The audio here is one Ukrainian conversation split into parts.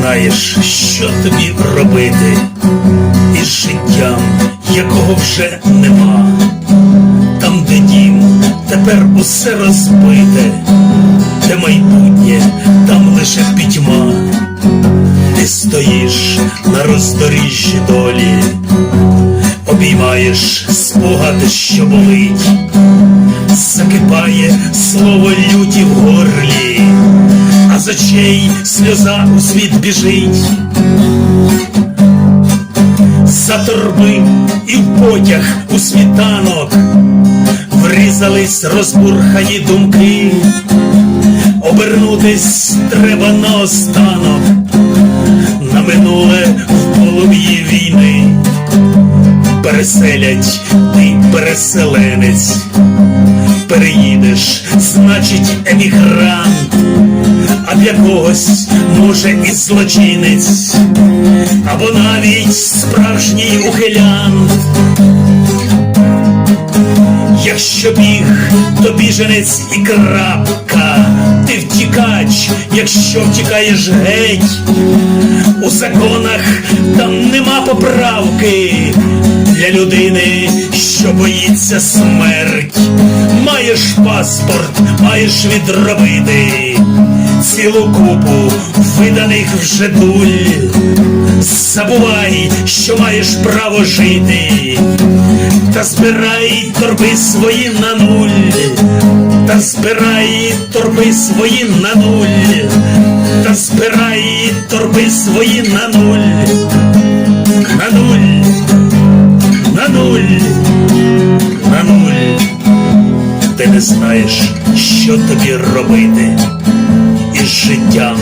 знаєш, що тобі робити. Із життям, якого вже нема. Там, де дім, тепер усе розбите, де майбутнє, там лише пітьма. Ти стоїш на роздоріжжі долі, обіймаєш спогади, що болить, закипає слово люті в горлі, з очей сльоза у світ біжить. За торби і в потяг у світанок врізались розбурхані думки, обернутись треба наостанок, на минуле в полум'ї війни, переселять ти переселенець, переїдеш, значить емігрант, а для когось може і злочинець, або навіть справжній ухилянт. Якщо біг, то біженець і крапка, ти втікач, якщо втікаєш геть, у законах там нема поправки для людини, що боїться смерть. Маєш паспорт, маєш відробити цілу купу виданих вже дуль. Забувай, що маєш право жити, та збирай торби свої на нуль, та збирай торби свої на нуль, та збирай торби свої на нуль, Не знаєш, що тобі робити. Із життям,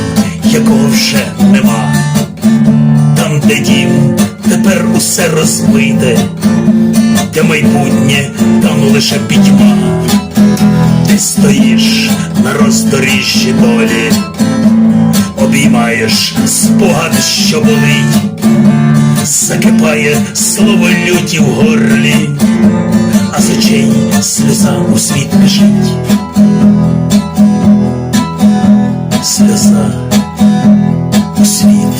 якого вже нема. Там, де дім, тепер усе розбите, де майбутнє, там лише пітьма. Ти стоїш на роздоріжжі долі, обіймаєш спогад, що болить, закипає слово люті в горлі, а з очей сльоза у світ біжить. Сльоза у світ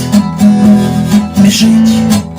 біжить.